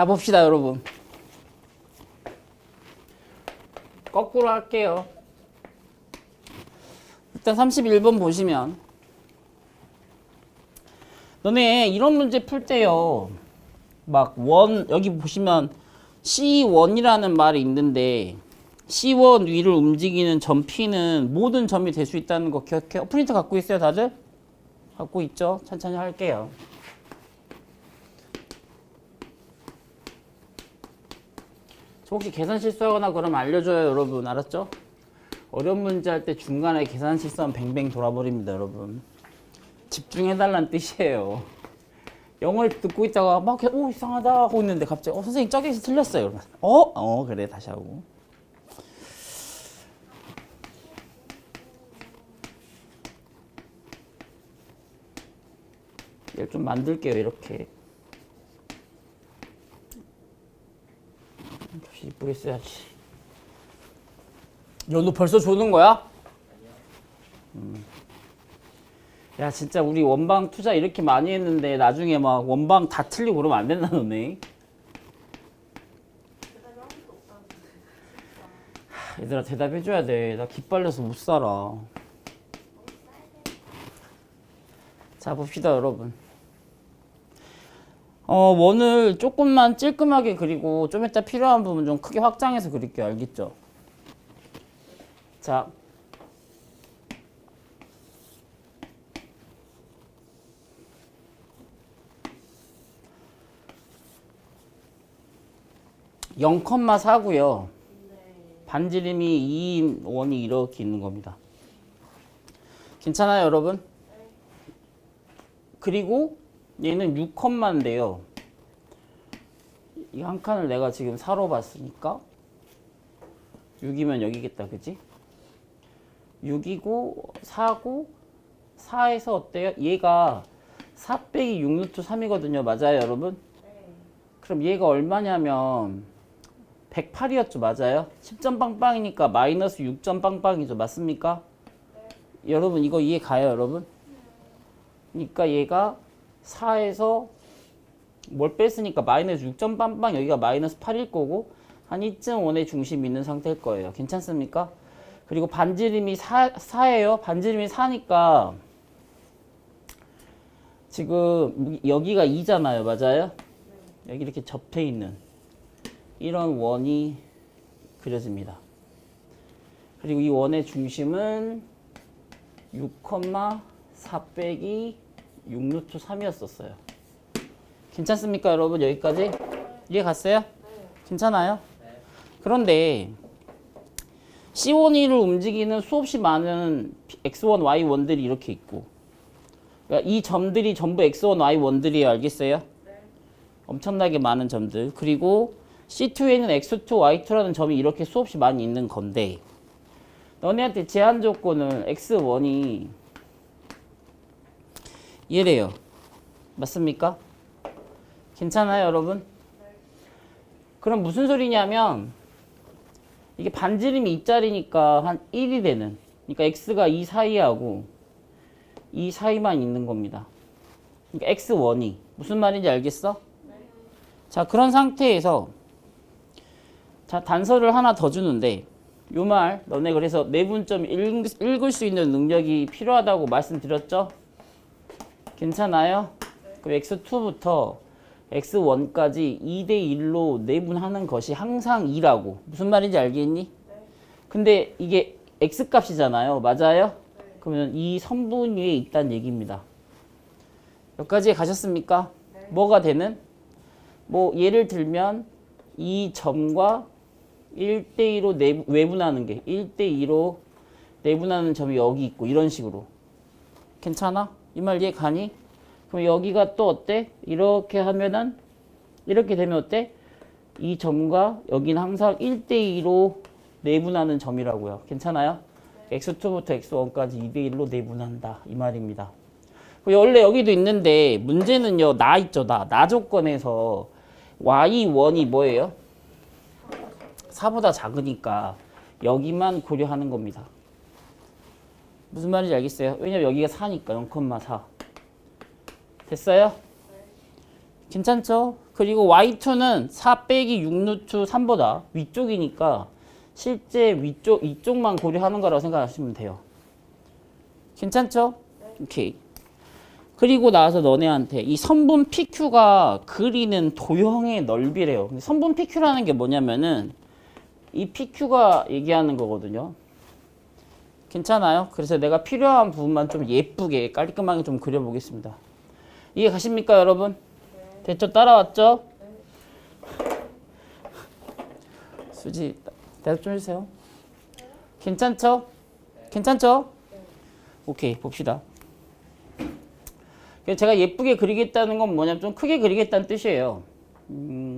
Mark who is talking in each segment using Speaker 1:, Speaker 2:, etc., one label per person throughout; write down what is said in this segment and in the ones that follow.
Speaker 1: 자 봅시다 여러분. 거꾸로 할게요. 일단 31번 보시면. 너네 이런 문제 풀 때요. 막 원 여기 보시면 C1이라는 말이 있는데 C1 위를 움직이는 점 P는 모든 점이 될 수 있다는 거 기억해? 요 프린터 갖고 있어요 다들? 갖고 있죠? 천천히 할게요 혹시 계산 실수하거나 그러면 알려줘요 여러분. 알았죠? 어려운 문제 할 때 중간에 계산 실수하면 뱅뱅 돌아버립니다 여러분. 집중해달라는 뜻이에요. 영어를 듣고 있다가 막 오 이상하다 하고 있는데 갑자기 어 선생님 저기서 틀렸어요. 그러면 어? 어 그래 다시 하고. 얘를 좀 만들게요 이렇게 역시 이쁘게 써야지 야, 너 벌써 조는 거야? 음. 야, 진짜 우리 원방 투자 이렇게 많이 했는데 나중에 막 원방 다 틀리고 그러면 안 된다, 너네. 하, 얘들아, 대답해줘야 돼. 나 기빨려서 못 살아. 자, 봅시다, 여러분. 어, 원을 조금만 찔끔하게 그리고 좀 이따 필요한 부분 좀 크게 확장해서 그릴게요. 알겠죠? 자. 영 컴마 4고요. 반지름이 2인 원이 이렇게 있는 겁니다. 괜찮아요, 여러분? 그리고 얘는 6컴마인데요. 이 한 칸을 내가 지금 4로 봤으니까 6이면 여기겠다, 그지? 6이고 4고 4에서 어때요? 얘가 4 빼기 6 루트 3이거든요. 맞아요, 여러분? 그럼 얘가 얼마냐면 108이었죠. 맞아요? 10점 빵빵이니까 마이너스 6점 빵빵이죠. 맞습니까? 여러분 이거 이해 가요, 여러분? 그러니까 얘가 4에서 뭘 뺐으니까 마이너스 6점 빵빵 여기가 마이너스 8일 거고 한 이쯤 원의 중심 있는 상태일 거예요. 괜찮습니까? 그리고 반지름이 4, 4예요. 반지름이 4니까 지금 여기가 2잖아요. 맞아요? 여기 이렇게 접해 있는 이런 원이 그려집니다. 그리고 이 원의 중심은 6,4 빼기 6루트 3이었었어요. 괜찮습니까, 여러분? 여기까지? 이해 갔어요? 괜찮아요? 그런데 C1E를 움직이는 수없이 많은 X1, Y1들이 이렇게 있고 그러니까 이 점들이 전부 X1, Y1들이에요. 알겠어요? 엄청나게 많은 점들. 그리고 C2에는 X2, Y2라는 점이 이렇게 수없이 많이 있는 건데 너네한테 제한 조건은 X1이 얘래요. 맞습니까? 괜찮아요, 여러분? 그럼 무슨 소리냐면 이게 반지름이 이짜리니까 한 1이 되는 그러니까 x가 이 사이하고 이 사이만 있는 겁니다. 그러니까 x1이 무슨 말인지 알겠어? 자 그런 상태에서 자 단서를 하나 더 주는데 요 말 너네 그래서 내분점 읽, 읽을 수 있는 능력이 필요하다고 말씀드렸죠? 괜찮아요? 그럼 x2부터 x1까지 2대1로 내분하는 것이 항상 2라고. 무슨 말인지 알겠니? 근데 이게 x값이잖아요. 맞아요? 그러면 이 선분 위에 있다는 얘기입니다. 여기까지 가셨습니까? 뭐가 되는? 뭐 예를 들면 이 점과 1대2로 내, 외분하는 게 1대2로 내분하는 점이 여기 있고 이런 식으로. 괜찮아? 이 말 이해 가니? 그럼 여기가 또 어때? 이렇게 하면은 이렇게 되면 어때? 이 점과 여기는 항상 1대2로 내분하는 점이라고요. 괜찮아요? x2부터 x1까지 2대1로 내분한다. 이 말입니다. 원래 여기도 있는데 문제는요. 나 있죠. 나. 나 조건에서 y1이 뭐예요? 4보다 작으니까 여기만 고려하는 겁니다. 무슨 말인지 알겠어요? 왜냐면 여기가 4니까 0,4. 됐어요? 괜찮죠? 그리고 y2는 4 빼기 6루트 3보다 위쪽이니까 실제 위쪽 이쪽만 고려하는 거라고 생각하시면 돼요. 괜찮죠? 오케이. 그리고 나서 너네한테 이 선분 PQ가 그리는 도형의 넓이래요. 선분 PQ라는 게 뭐냐면은 이 PQ가 얘기하는 거거든요. 괜찮아요? 그래서 내가 필요한 부분만 좀 예쁘게 깔끔하게 좀 그려보겠습니다. 이해 가십니까, 여러분? 됐죠? 따라왔죠? 수지, 대답 좀 해주세요. 괜찮죠? 괜찮죠? 오케이, 봅시다. 제가 예쁘게 그리겠다는 건 뭐냐면 좀 크게 그리겠다는 뜻이에요. 음,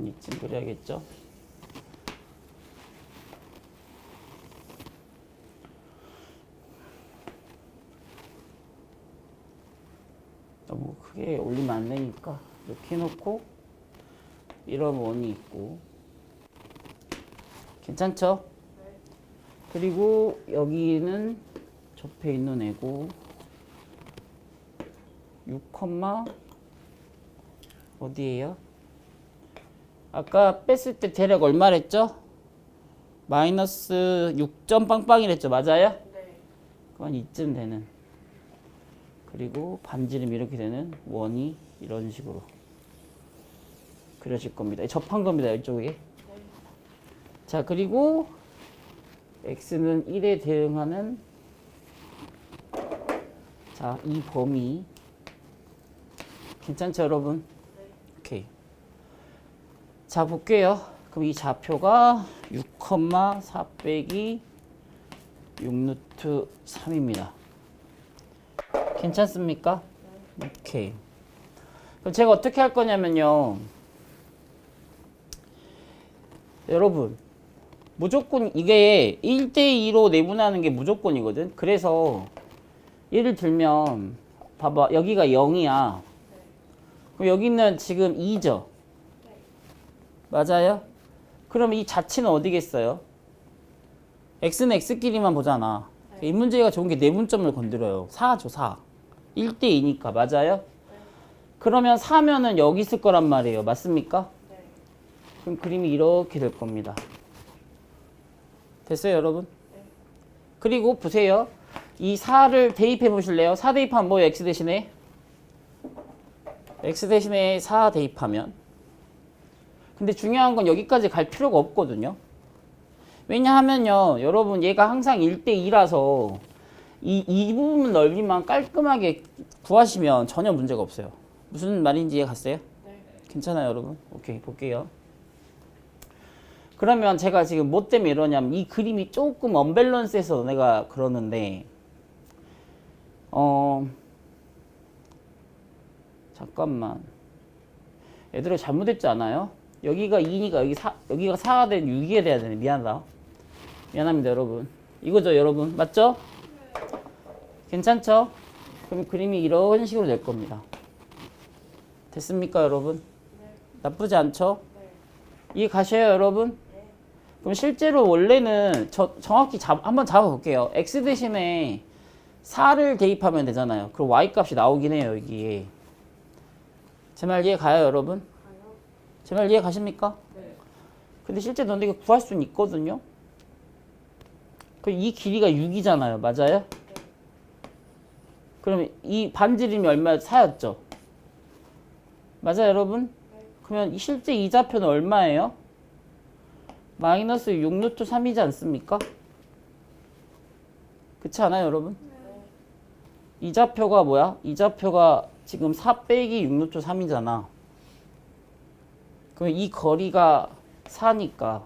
Speaker 1: 한 이쯤 그려야겠죠? 너무 크게 올리면 안 되니까 이렇게 해놓고 이런 원이 있고 괜찮죠? 그리고 여기는 접해 있는 애고 6, 어디에요? 아까 뺐을 때 대략 얼마랬죠? 마이너스 6점 빵빵이랬죠. 맞아요?
Speaker 2: 네.
Speaker 1: 그건 이쯤 되는. 그리고 반지름 이렇게 되는 원이 이런 식으로 그려질 겁니다. 접한 겁니다. 이쪽에. 자, 그리고 x는 1에 대응하는 자, 이 범위 괜찮죠, 여러분? 자, 볼게요. 그럼 이 좌표가 6,4 빼기 6루트 3입니다. 괜찮습니까? 오케이. 그럼 제가 어떻게 할 거냐면요. 여러분, 무조건 이게 1대2로 내분하는 게 무조건이거든. 그래서 예를 들면 봐봐. 여기가 0이야. 그럼 여기는 지금 2죠. 맞아요? 그럼 이 자체는 어디겠어요? x는 x끼리만 보잖아. 이 문제가 좋은 게 내분점을 건드려요. 4죠, 4. 1대 2니까. 맞아요? 그러면 4면은 여기 있을 거란 말이에요. 맞습니까?
Speaker 2: 네.
Speaker 1: 그럼 그림이 이렇게 될 겁니다. 됐어요, 여러분? 그리고 보세요. 이 4를 대입해 보실래요? 4 대입하면 뭐예요, x 대신에? x 대신에 4 대입하면 근데 중요한 건 여기까지 갈 필요가 없거든요. 왜냐하면요, 여러분 얘가 항상 1대2라서 이, 이 부분 넓이만 깔끔하게 구하시면 전혀 문제가 없어요. 무슨 말인지 이해 갔어요?
Speaker 2: 네.
Speaker 1: 괜찮아요, 여러분? 오케이, 볼게요. 그러면 제가 지금 뭐 때문에 이러냐면 이 그림이 조금 언밸런스해서 내가 그러는데 어 잠깐만 얘들아 잘못했지 않아요? 여기가 2니까 여기 4, 여기가 4가 된 6이 돼야 되네 미안하다 미안합니다 여러분 이거죠 여러분 맞죠? 괜찮죠? 그럼 그림이 이런 식으로 될 겁니다 됐습니까 여러분? 나쁘지 않죠?
Speaker 2: 네.
Speaker 1: 이해 가셔요 여러분? 그럼 실제로 원래는 저 정확히 잡, 한번 잡아볼게요. x 대신에 4를 대입하면 되잖아요. 그럼 y 값이 나오긴 해요 여기에. 제 말 이해 가요 여러분? 제 말 이해 가십니까?
Speaker 2: 네.
Speaker 1: 근데 실제 너네 이거 구할 수는 있거든요. 그이 길이가 6이잖아요. 맞아요? 그럼 이 반지름이 얼마 4였죠? 맞아요 여러분? 그러면 이 실제 이 좌표는 얼마예요? 마이너스 6루트 3이지 않습니까? 그렇지 않아요 여러분? 이 좌표가 뭐야? 이 좌표가 지금 4 빼기 6루트 3이잖아. 그러면 이 거리가 4니까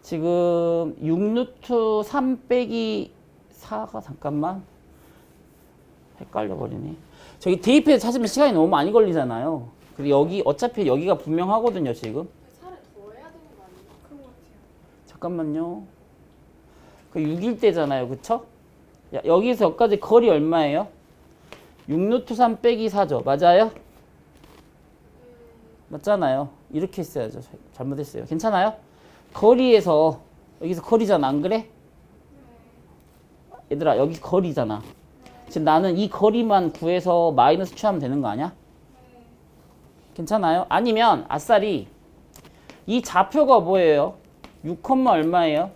Speaker 1: 지금 6루트 3 빼기 4가 잠깐만 헷갈려 버리네. 저기 대입해서 찾으면 시간이 너무 많이 걸리잖아요. 그리고 여기 어차피 여기가 분명하거든요 지금.
Speaker 2: 살을 더 해야 되는 거 아니에요? 그런 거 같아요.
Speaker 1: 잠깐만요. 그 6일 때잖아요. 그쵸? 야, 여기서 여기까지 거리 얼마예요? 6루트 3 빼기 4죠. 맞아요? 맞잖아요. 이렇게 했어야죠. 잘못했어요. 괜찮아요? 거리에서 여기서 거리잖아. 안 그래? 얘들아 여기 거리잖아. 지금 나는 이 거리만 구해서 마이너스 취하면 되는 거 아니야? 괜찮아요? 아니면 아싸리 이 좌표가 뭐예요? 6, 얼마예요?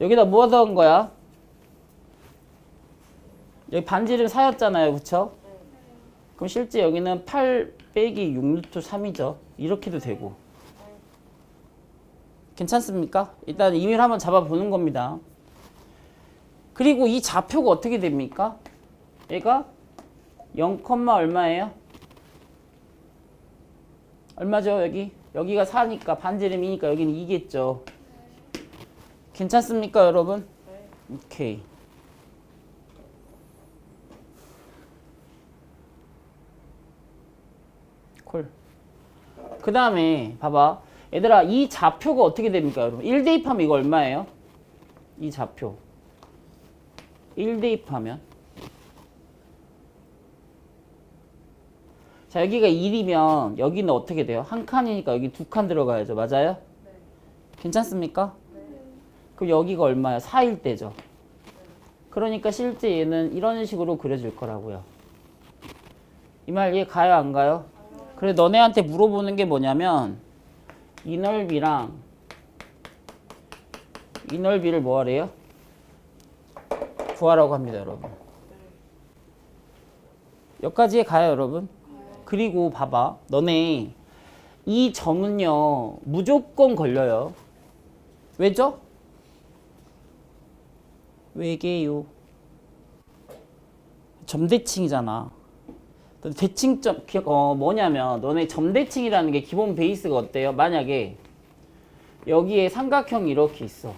Speaker 1: 여기다 뭐 더한 거야? 여기 반지름 4였잖아요. 그쵸? 그럼 실제 여기는 8 빼기 6루트 3이죠. 이렇게도 되고. 괜찮습니까? 일단 임의를 한번 잡아보는 겁니다. 그리고 이 좌표가 어떻게 됩니까? 얘가 0, 얼마예요? 얼마죠 여기? 여기가 4니까 반지름이니까 여기는 2겠죠. 괜찮습니까 여러분? 오케이. 그 다음에 봐봐. 얘들아 이 좌표가 어떻게 됩니까 여러분? 1 대입하면 이거 얼마예요? 이 좌표. 1 대입하면 자 여기가 1이면 여기는 어떻게 돼요? 한 칸이니까 여기 두 칸 들어가야죠. 맞아요? 괜찮습니까? 그럼 여기가 얼마야? 4일 때죠. 그러니까 실제 얘는 이런 식으로 그려질 거라고요. 이 말 이해 가요 안 가요? 그래 너네한테 물어보는 게 뭐냐면 이 넓이랑 이 넓이를 뭐 하래요? 구하라고 합니다 여러분. 여기까지 가요 여러분. 그리고 봐봐 너네 이 점은요 무조건 걸려요. 왜죠? 왜게요? 점대칭이잖아. 너 대칭점 어 뭐냐면 너네 점대칭이라는 게 기본 베이스가 어때요? 만약에 여기에 삼각형이 이렇게 있어.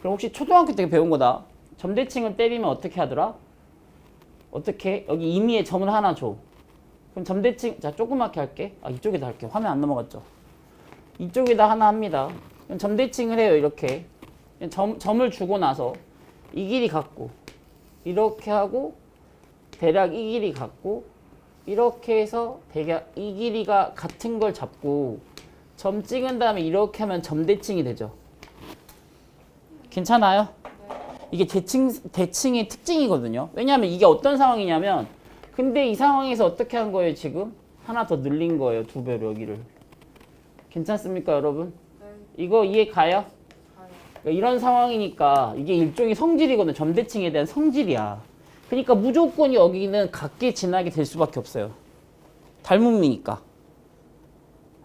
Speaker 1: 그럼 혹시 초등학교 때 배운 거다. 점대칭을 때리면 어떻게 하더라? 어떻게? 여기 임의의 점을 하나 줘. 그럼 점대칭 자 조그맣게 할게. 아 이쪽에다 할게. 화면 안 넘어갔죠? 이쪽에다 하나 합니다. 그럼 점대칭을 해요 이렇게. 점, 점을 주고 나서 이 길이 같고 이렇게 하고 대략 이 길이 같고 이렇게 해서 대략 이 길이가 같은 걸 잡고 점 찍은 다음에 이렇게 하면 점대칭이 되죠. 괜찮아요? 이게 대칭, 대칭의 특징이거든요. 왜냐하면 이게 어떤 상황이냐면 근데 이 상황에서 어떻게 한 거예요 지금? 하나 더 늘린 거예요 두 배로 여기를. 괜찮습니까 여러분? 이거 이해 가요? 그러니까 이런 상황이니까 이게 일종의 성질이거든. 점대칭에 대한 성질이야. 그러니까 무조건 여기는 같게 지나게 될 수밖에 없어요. 닮음이니까.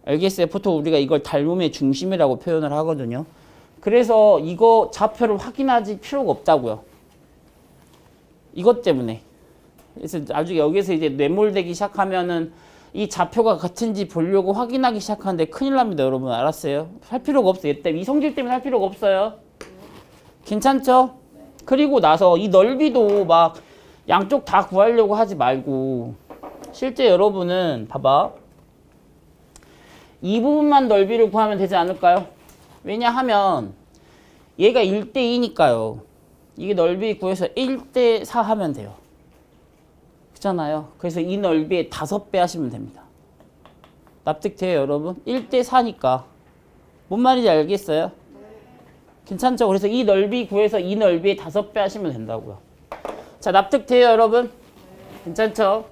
Speaker 1: 알겠어요? 보통 우리가 이걸 닮음의 중심이라고 표현을 하거든요. 그래서 이거 좌표를 확인하지 필요가 없다고요. 이것 때문에. 그래서 나중에 여기서 이제 뇌몰되기 시작하면은 이 좌표가 같은지 보려고 확인하기 시작하는데 큰일 납니다, 여러분. 알았어요? 할 필요가 없어요. 얘 때문에. 이 성질 때문에 할 필요가 없어요. 괜찮죠? 그리고 나서 이 넓이도 막 양쪽 다 구하려고 하지 말고 실제 여러분은 봐봐. 이 부분만 넓이를 구하면 되지 않을까요? 왜냐하면 얘가 1대2니까요. 이게 넓이 구해서 1대4 하면 돼요. 그잖아요. 그래서 이 넓이의 5배 하시면 됩니다. 납득돼요, 여러분? 1대4니까. 뭔 말인지 알겠어요? 괜찮죠? 그래서 이 넓이 구해서 이 넓이의 5배 하시면 된다고요. 자, 납득돼요, 여러분? 괜찮죠?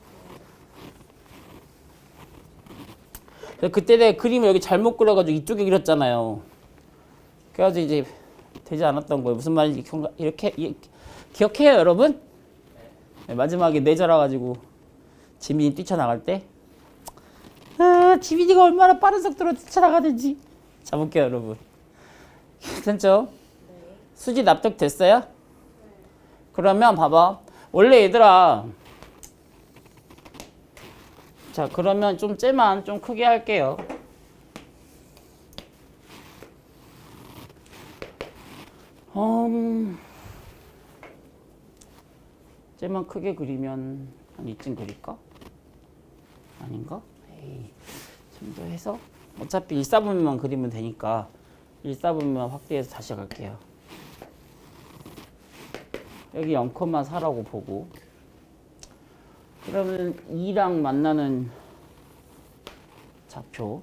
Speaker 1: 그때 내가 그림을 여기 잘못 그려가지고 이쪽에 그렸잖아요. 그래가지고 이제 되지 않았던 거예요. 무슨 말인지 이렇게 이- 기억해요, 여러분? 네, 마지막에 내절와가지고 지민이 뛰쳐나갈 때 아, 지민이가 얼마나 빠른 속도로 뛰쳐나가는지 잡을게요, 여러분. 괜찮죠? 수지 납득됐어요? 그러면 봐봐. 원래 얘들아 자 그러면 좀 째만 좀 크게 할게요. 음, 째만 크게 그리면 한 이쯤 그릴까? 아닌가? 좀 더 해서 어차피 1, 4분면 그리면 되니까 1, 4분면 확대해서 다시 갈게요. 여기 0,4라고 보고 그러면 2랑 만나는 좌표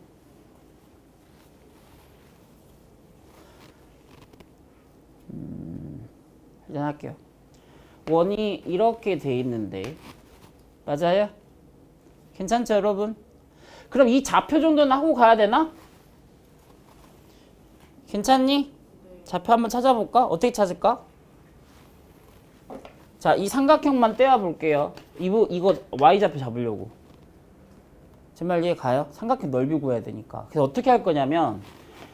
Speaker 1: 음, 일단 할게요. 원이 이렇게 돼 있는데 맞아요? 괜찮죠 여러분? 그럼 이 좌표 정도는 하고 가야 되나? 괜찮니? 좌표 한번 찾아볼까? 어떻게 찾을까? 자, 이 삼각형만 떼어 볼게요. 이거 이거 y 좌표 잡으려고. 제 말 이해 가요? 삼각형 넓이 구해야 되니까. 그래서 어떻게 할 거냐면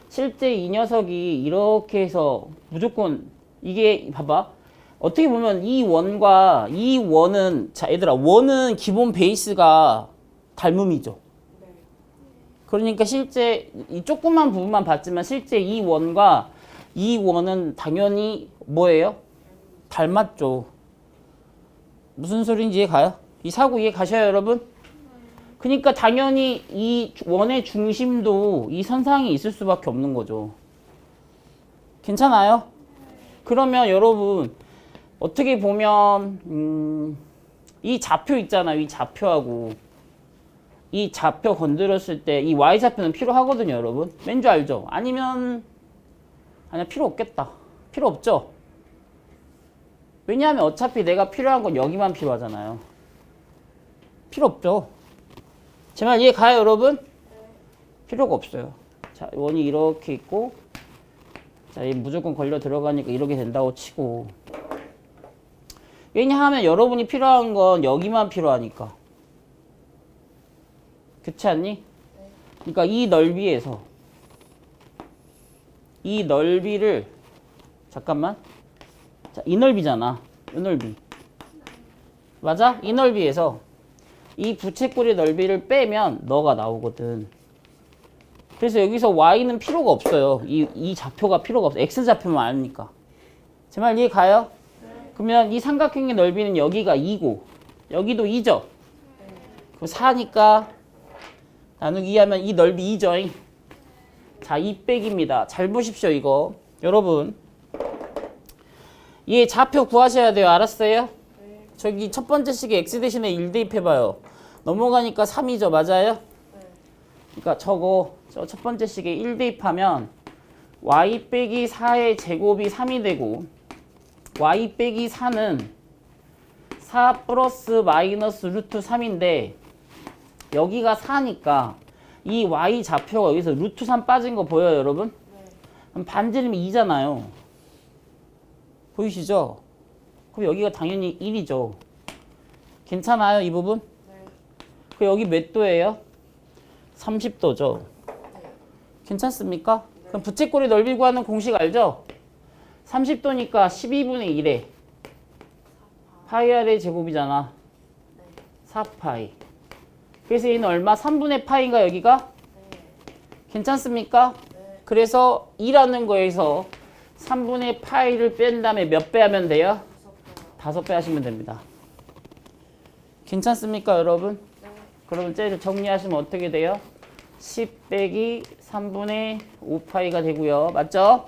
Speaker 1: 실제 이 녀석이 이렇게 해서 무조건 이게 봐봐. 어떻게 보면 이 원과 이 원은 자 얘들아 원은 기본 베이스가 닮음이죠. 그러니까 실제 이 조그만 부분만 봤지만 실제 이 원과 이 원은 당연히 뭐예요? 닮았죠. 무슨 소리인지 이해 가요? 이 사고 이해 가셔요, 여러분? 그러니까 당연히 이 원의 중심도 이 선상에 있을 수밖에 없는 거죠. 괜찮아요? 그러면 여러분 어떻게 보면 음, 이 좌표 있잖아요. 이 좌표하고 이 좌표 건드렸을 때 이 y 좌표는 필요하거든요, 여러분. 왠줄 알죠? 아니면 아니야 필요 없겠다. 필요 없죠. 왜냐하면 어차피 내가 필요한 건 여기만 필요하잖아요. 필요 없죠. 제 말 이해 가요, 여러분? 필요가 없어요. 자, 원이 이렇게 있고, 자, 이 무조건 걸려 들어가니까 이렇게 된다고 치고. 왜냐하면 여러분이 필요한 건 여기만 필요하니까. 그렇지 않니? 그러니까 이 넓이에서 이 넓이를 잠깐만. 자, 이 넓이잖아. 이 넓이. 맞아? 이 넓이에서 이 부채꼴의 넓이를 빼면 너가 나오거든. 그래서 여기서 y는 필요가 없어요. 이, 이 좌표가 필요가 없어. x 좌표만 아니까. 제 말 이해 가요? 그러면 이 삼각형의 넓이는 여기가 2고 여기도 2죠? 그럼 4니까 나누기 2하면 이 넓이 2죠? 자, 2 빼기입니다. 잘 보십시오, 이거. 여러분. 얘 좌표 구하셔야 돼요. 알았어요? 저기 첫 번째 식에 x 대신에 1 대입해봐요. 넘어가니까 3이죠. 맞아요? 그러니까 저거 저 첫 번째 식에 1 대입하면 y 빼기 4의 제곱이 3이 되고 y 빼기 4는 4 플러스 마이너스 루트 3인데 여기가 4니까 이 y 좌표가 여기서 루트 3 빠진 거 보여요 여러분? 그럼 반지름이 2잖아요. 보이시죠? 그럼 여기가 당연히 1이죠. 괜찮아요, 이 부분? 그 여기 몇 도예요? 30도죠. 괜찮습니까? 그럼 부채꼴의 넓이 구하는 공식 알죠? 30도니까 12분의 1에 파이 r의 제곱이잖아. 4파이. 그래서 얘는 얼마? 3분의 파이인가 여기가? 괜찮습니까? 그래서 2라는 거에서 3분의 파이를 뺀 다음에 몇 배 하면 돼요? 다섯 배 하시면 됩니다. 괜찮습니까, 여러분? 그러면 쟤를 정리하시면 어떻게 돼요? 10 빼기 3분의 5파이가 되고요. 맞죠?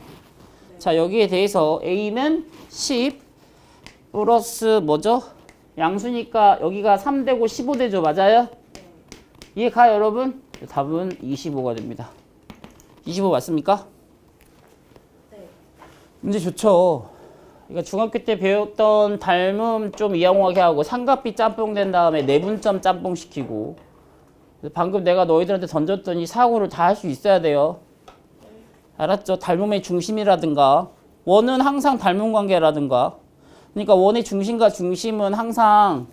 Speaker 1: 자, 여기에 대해서 A는 10 플러스 뭐죠? 양수니까 여기가 3 되고 15 되죠. 맞아요? 이해 가요, 여러분? 답은 25가 됩니다. 25 맞습니까? 문제 좋죠. 그러니까 중학교 때 배웠던 닮음 좀 이용하게 하고 삼각비 짬뽕 된 다음에 내분점 짬뽕 시키고 방금 내가 너희들한테 던졌더니 사고를 다 할 수 있어야 돼요. 알았죠? 닮음의 중심이라든가 원은 항상 닮음 관계라든가 그러니까 원의 중심과 중심은 항상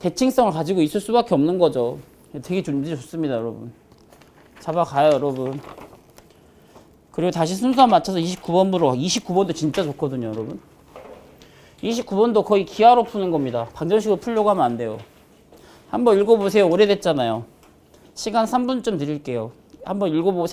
Speaker 1: 대칭성을 가지고 있을 수밖에 없는 거죠. 되게 문제 좋습니다, 여러분. 잡아가요, 여러분. 그리고 다시 순서 맞춰서 29번으로 29번도 진짜 좋거든요, 여러분. 29번도 거의 기하로 푸는 겁니다. 방정식으로 풀려고 하면 안 돼요. 한번 읽어보세요. 오래됐잖아요. 시간 3분쯤 드릴게요. 한번 읽어보고